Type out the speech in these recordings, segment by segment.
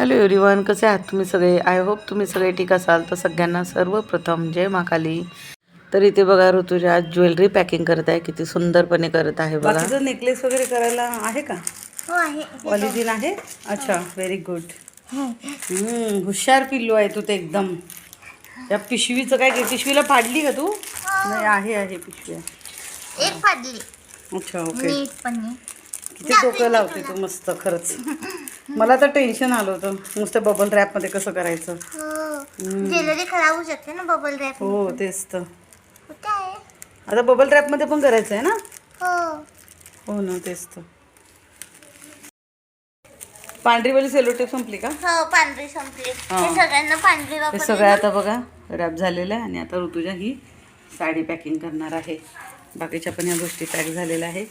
Hello everyone कसे आहात तुम्ही सगळे? आय होप तुम्ही सगळे ठीक असाल. तर सगळ्यांना सर्वप्रथम जय महाकाली तर इथे बघा ऋतुजा आज ज्वेलरी पॅकिंग करत आहे. किती सुंदरपणे करत आहे बघा. बाकीचं नेकलेस वगैरे करायला आहे का? हो आहे. ऑलिजिन आहे? अच्छा व्हेरी गुड हुशार पिल्लू आहे तू ते एकदम. त्या पिशवीचं काय के पिशवीला फाडली का तू? नाही आहे आहे पिशवी. आहे. एक फाडली. अच्छा ओके नीट पण नाही. किती डोकं लावते तू मस्त खरंच. मला तर टेन्शन आलं होतं. नुसतं बबल रॅपमध्ये कसं करायचं? हो. ज्वेलरी खराब होऊ शकते ना बबल रॅप हो तेच तर. आता बबल रॅपमध्ये पण करायचं आहे ना? हो. हो ना तेच तर. पांढरीवाली सेलोटेप संपली का? हो पांढरी संपली. हा. हे. सगळ्यांना पांढरी हे वापरली सगळं आता बघा रॅप झालेलं आहे आणि आता ऋतुजा ही साडी पॅकिंग करणार आहे. बाकीच्या पण या गोष्टी पॅक झालेल्या आहे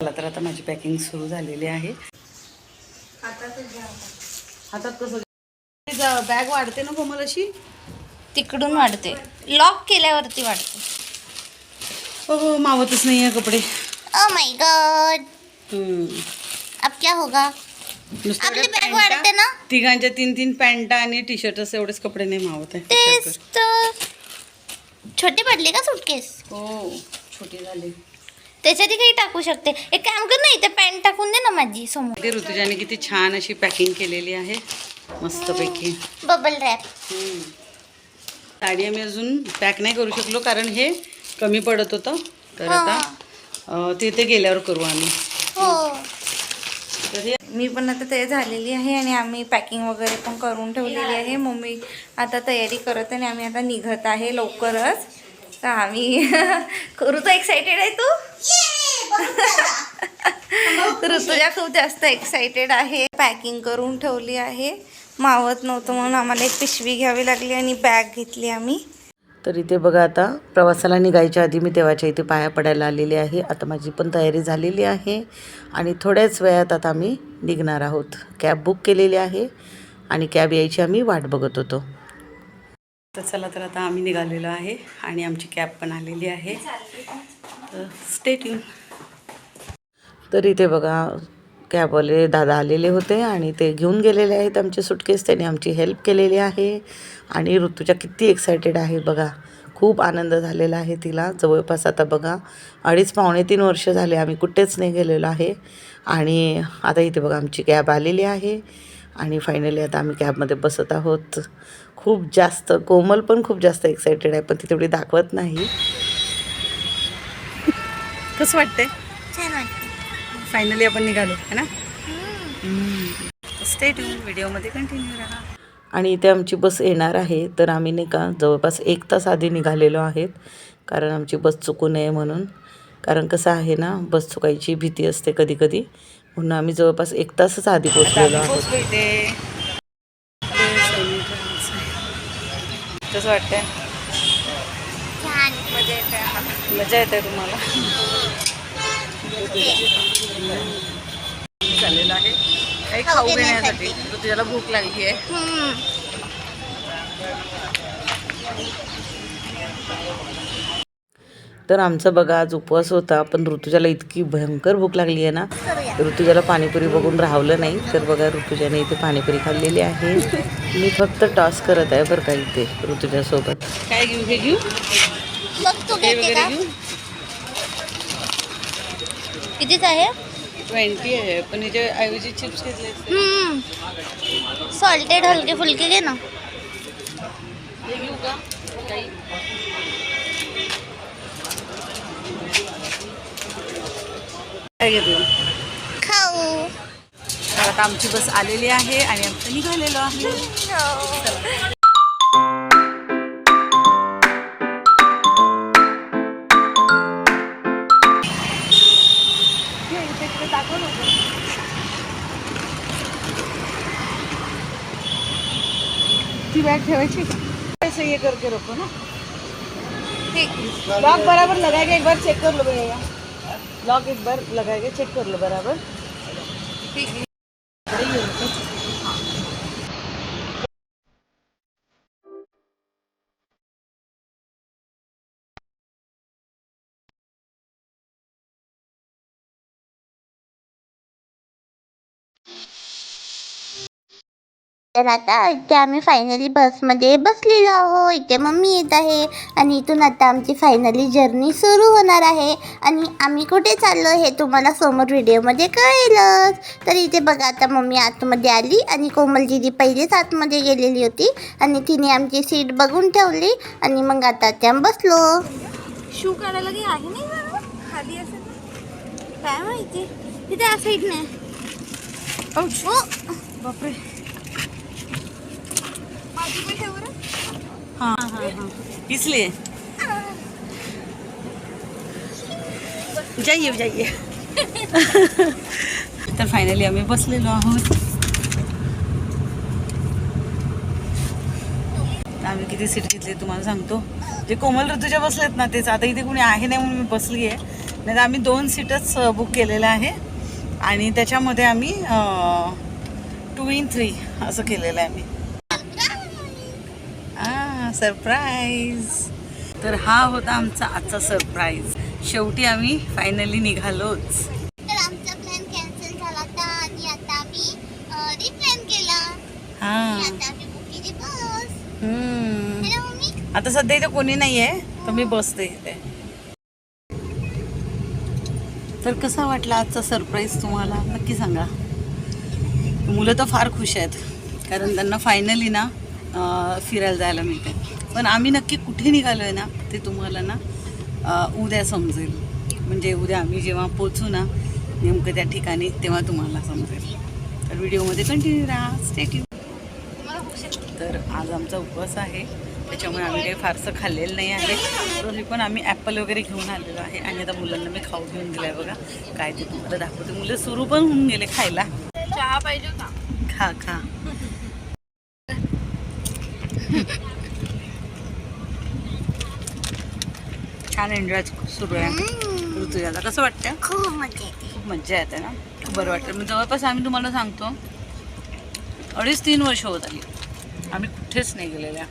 मला तर आता माझी पॅकिंग सुरू झालेली आहे. हातात कसं बॅग वाढते ना कोमल अशी तिकडून वाढते. लॉक केल्यावरती वाढते. हो हो मावतच नाही आहे कपडे. ओ माय गॉड अब क्या होगा? नुसतं आपली बॅग वाढते ना? तिघांच्या तीन तीन पॅन्टा आणि टी शर्ट असे एवढेच कपडे नाही मावत आहे. तेच तर. छोटी पडली का सुटकेस. हो छोटी झाली. त्याच्यातही काही टाकू शकते. एक काम कर ना इथे पॅन्ट टाकून दे ना माझी समोर. ते ऋतुजाने किती छान अशी पॅकिंग केलेली आहे. मस्तपैकी. बबल रॅप हम्म. साडी आम्ही अजून पॅक नाही करू शकलो कारण हे कमी पडत होतं. तर आता अं, तिथे गेल्यावर करू आम्ही. हो. तर हे मी पण आता तयार झालेली आहे आणि आम्ही पॅकिंग वगैरे पण करून ठेवलेली आहे. मम्मी आता तयारी करत आणि आम्ही आता निघत आहे लवकरच. तर आम्ही. ऋतू एक्साइटेड आहे तू? तर ऋतुजा खूप जास्त एक्साइटेड आहे. पॅकिंग करून ठेवली आहे. मावत नव्हतं म्हणून आम्हाला एक पिशवी घ्यावी लागली आणि बॅग घेतली आम्ही. तर इथे बघा आता प्रवासाला निघायच्या आधी मी देवाच्या इथे पाया पडायला आलेली आहे. आता माझी पण तयारी झालेली आहे. आणि थोड्याच वेळात आता आम्ही निघणार आहोत. कॅब बुक केलेली आहे आणि कॅब यायची आम्ही वाट बघत होतो. तर चला तर आता आम्ही निघालेलो आहे आणि आमची कॅब पण आलेली आहे. तर स्टेट तर इथे बघा कॅबवाले दादा आलेले होते आणि ते घेऊन गेलेले आहेत आमचे सुटकेस त्यांनी आमची हेल्प केलेली आहे आणि ऋतूच्या किती एक्सायटेड आहे बघा. खूप आनंद झालेला आहे तिला. जवळपास आता बघा अडीच पावणे तीन वर्ष झाले आम्ही कुठेच नाही गेलेलो आहे. आणि आता इथे बघा आमची कॅब आलेली आहे आणि फायनली आता आम्ही कॅबमध्ये बसत आहोत. खूप जास्त कोमल पण खूप जास्त एक्सायटेड आहे पण ती तेवढी दाखवत नाही. कसं वाटतंय? फायनली आपण निघालो है ना? स्टेट व्हिडिओमध्ये कंटिन्यू राहा. आणि इथे आमची बस येणार आहे तर आम्ही नाही का जवळपास एक तास आधी निघालेलो आहेत कारण आमची बस चुकू नये म्हणून. कारण कसं आहे ना बस चुकायची भीती असते कधी कधी. म्हणून आम्ही जवळपास एक तासच आधी पोहोचलेलो आहोत. कसं वाटतंय? मजा येते. मजा येते तुम्हाला. चाललेलं आहे. काही खाऊ घेण्यासाठी. ऋतुजाला भूक लागली आहे. तर आमचा बघा आज उपवास होता पण ऋतुजाला इतकी भयंकर भूक लागली आहे ना. ऋतुजाला पाणीपुरी बघून राहवलं नाही तर बघा ऋतुजाने इथे पाणीपुरी खाल्लेली आहे. मी फक्त टॉस करत आहे बरं का इथे ऋतुजासोबत. काय घेऊ हे घेऊ? कितीच आहे? ट्वेंटी आहे पण ऐवजी चिप्स घेतले सॉल्टेड हलके फुलके घे ना हे घेऊ का काही काय घेतलं? खाऊ. तर आता आमची बस आलेली आहे आणि आमचं निघालेलो आहे. ती बॅग ठेवायची ये करके रखो ना लॉक बराबर लगाएगा एक बार चेक कर लो भैया लॉक एक बार लगाएगा चेक कर लो बराबर. तर आता इथे आम्ही फायनली बसमध्ये बसलेलो आहो इथे मम्मी येत आहे आणि इथून आता आमची फायनली जर्नी सुरू होणार आहे. आणि आम्ही कुठे चाललो हे तुम्हाला समोर व्हिडिओमध्ये कळेलच. तर इथे बघा आता मम्मी आतमध्ये आली आणि कोमल दिदी पहिलेच आतमध्ये गेलेली होती. आणि तिने आमची सीट बघून ठेवली आणि मग आता त्या बसलो. शू काढायला काही आहे नाही? खाली असेल काय माहिती? तिथे या साईडने हो बापरे. हां हां हां। इसलिए। जाइए जाइए। तर फायनली आम्ही बसलेलो आहोत। आम्ही किती सीट घेतली तुम्हाला सांगतो. जे कोमल ऋतूच्या बसलेत ना तेच आता इथे कुणी आहे नाही म्हणून मी बसली आहे नाही तर आम्ही दोन सीटच बुक केलेलं आहे. आणि त्याच्यामध्ये आम्ही टू इन थ्री असं केलेलं आहे आम्ही. सरप्राईज तर हा होता आमचा आजचा सरप्राईज शेवटी आम्ही फायनली निघालोच. तर आमचा प्लॅन कॅन्सल झाला होता आणि आता आम्ही रिप्लॅन केला. हा. आता आम्ही बुक केली बस हम्म. है मम्मी? आता सध्या इथे कोणी नाही आहे तर मी बसते इथे. तर कसा वाटला आजचा सरप्राईज तुम्हाला? नक्की सांगा. मुलं तर फार खुश आहेत. कारण त्यांना फायनली ना फिरायला जायला मिळते पण आम्ही नक्की कुठे निघालो आहे ना ते तुम्हाला ना उद्या समजेल. म्हणजे उद्या आम्ही जेव्हा पोचू ना नेमकं त्या ठिकाणी तेव्हा तुम्हाला समजेल. तर व्हिडिओमध्ये कंटिन्यू राहा. स्टेट्यू तर आज आमचा उपवास आहे. त्याच्यामुळे आम्ही काही फारसं खाल्लेलं नाही आहे. तरी पण आम्ही ॲपल वगैरे घेऊन आलेलो आहे. आणि आता मुलांना मी खाऊ घेऊन दिला आहे बघा. काय ते तुम्हाला दाखवते. मुलं सुरू पण होऊन गेले खायला. चहा पाहिजे का खा खा. छान एन्जॉय सुरू आहे. ऋतुजाला. कसं वाटतं? खूप मजा येते. खूप मज्जा येते ना? खूप बरं वाटतं. मी जवळपास आम्ही तुम्हाला सांगतो अडीच तीन वर्ष होत आली. आम्ही कुठेच नाही गेलेल्या.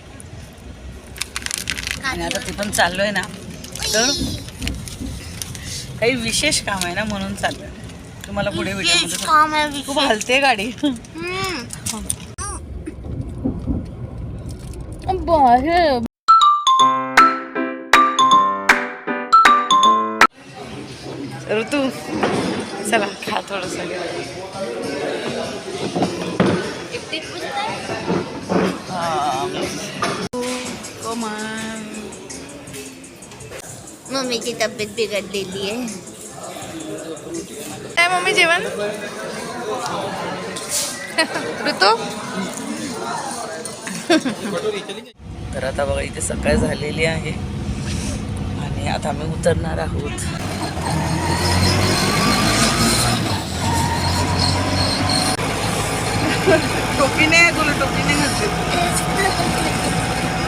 आणि आता ते पण चाललोय ना. तर काही विशेष काम आहे ना म्हणून चाललोय. तुम्हाला पुढे आहे खूप हलते गाडी. हम्म. ऋतू चला खा थोडस मम्मीची तब्येत बिघडलेली आहे काय मम्मी जेवण ऋतू तर आता बघा इथे सकाळ झालेली आहे. आणि आता आम्ही उतरणार आहोत. टोपीने टोपीने घातली.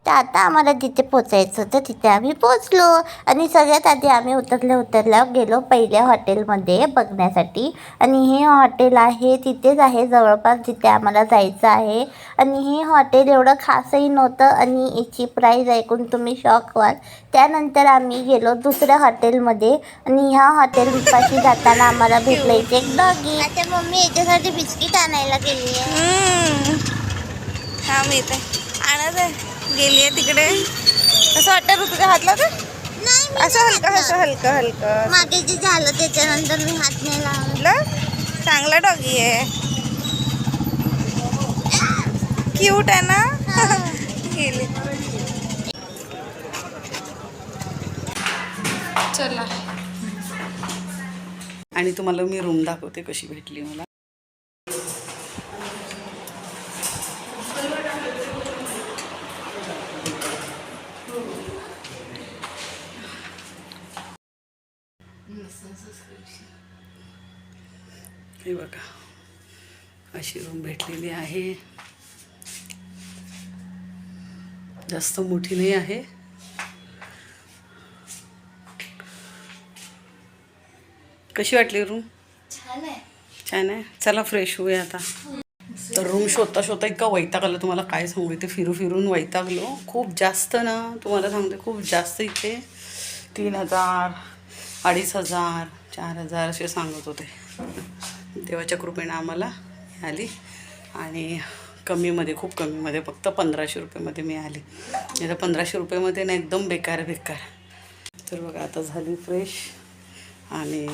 तर आता आम्हाला जिथे पोचायचं होतं तिथे आम्ही पोचलो. आणि सगळ्यात आधी आम्ही उतरल्या उतरल्या गेलो पहिल्या हॉटेलमध्ये बघण्यासाठी. आणि हे हॉटेल आहे तिथेच आहे जवळपास जिथे आम्हाला जायचं आहे. आणि हे हॉटेल एवढं खासही नव्हतं आणि याची प्राईज ऐकून तुम्ही शॉक व्हाल. त्यानंतर आम्ही गेलो दुसऱ्या हॉटेलमध्ये. आणि ह्या हॉटेलपाशी जाताना आम्हाला भेटलं इथे एक डॉगी आता मम्मी याच्यासाठी बिस्किट आणायला गेली आहे. हा मी येते आणत आहे गेली आहे तिकडे. कसं वाटतं ऋतूच्या हातला तर? नाही असं हलकं असं हलकं हलकं मागे जे झालं त्याच्यानंतर मी हात नाही लावला. चांगला डॉगी आहे. क्यूट आहे ना? गेली. चला. आणि तुम्हाला मी रूम दाखवते कशी भेटली मला. हे बघा. अशी रूम भेटलेली आहे. जास्त मोठी नाही आहे. कशी वाटली रूम छान आहे. छान आहे? चला फ्रेश होऊया आता. तर रूम शोधता शोधता इतका वैताग आला. तुम्हाला काय सांगू? इथे फिरू फिरून वैतागलो. खूप जास्त ना तुम्हाला सांगते खूप जास्त इथे. तीन हजार अडीच हजार चार हजार असे सांगत होते. देवाच्या कृपेनं आम्हाला आली. आणि कमीमध्ये खूप कमीमध्ये फक्त पंधराशे रुपयेमध्ये मिळाली नाही तर पंधराशे रुपयेमध्ये ना एकदम बेकार बेकार. तर बघा आता झाली फ्रेश आणि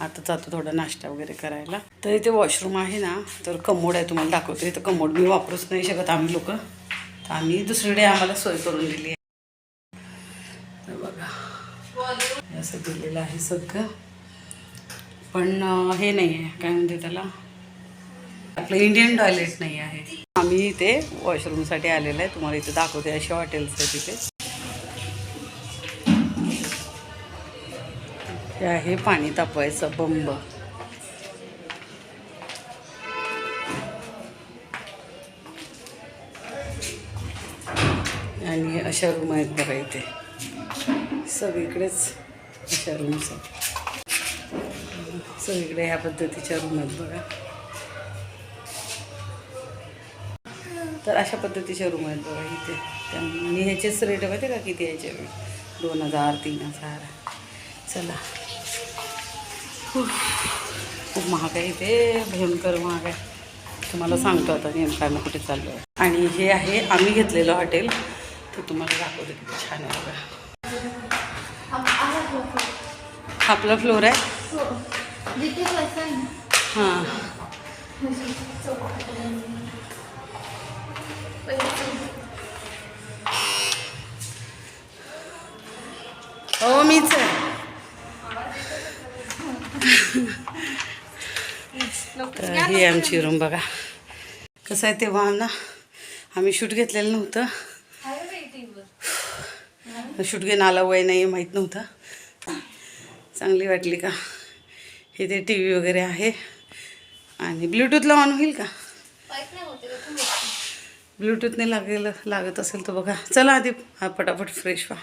आता जातो थोडा नाश्ता वगैरे करायला. तर इथे वॉशरूम आहे ना तर कमोड आहे तुम्हाला दाखवतो. इथं कमोड मी वापरूच नाही शकत आम्ही लोक. तर आम्ही दुसरीकडे आम्हाला सोय करून दिली आहे. तर बघा. असं दिलेलं आहे सगळं. पण हे नाही आहे काय म्हणते त्याला? आपलं इंडियन टॉयलेट नाही आहे आम्ही इथे वॉशरूमसाठी आलेलं आहे. तुम्हाला इथे दाखवते अशी हॉटेल्स आहे तिथे. हे आहे पाणी तापवायचं बंब. आणि अशा रूम आहेत बघा इथे. सगळीकडेच अशा रूम्स आहेत. सगळीकडे ह्या पद्धतीच्या रूम आहेत बघा. तर अशा पद्धतीच्या रूम आहेत बघा इथे. त्यामुळे मी ह्याचेच रेट माहिती का किती यायचे दोन हजार तीन हजार. चला. खूप महाग आहे इथे. भयंकर महाग आहे. तुम्हाला सांगतो आता नेमका आम्ही कुठे चाललो आहे. आणि हे आहे आम्ही घेतलेलं हॉटेल. तर तुम्हाला दाखवते किती छान आहे बघा. आपला फ्लोर आहे? हो. हां. हो मीच तर ही आमची रूम बघा. कसं आहे तेव्हा ना? आम्ही शूट घेतलेलं नव्हतं. शूट घेणं आला वय नाही माहीत नव्हतं. चांगली वाटली का? इथे टी व्ही वगैरे आहे. आणि ब्ल्यूटूथला ऑन होईल का? ब्ल्यूटूथने लागेल लागत असेल तर बघा. चला आधी हा पटापट फ्रेश व्हा.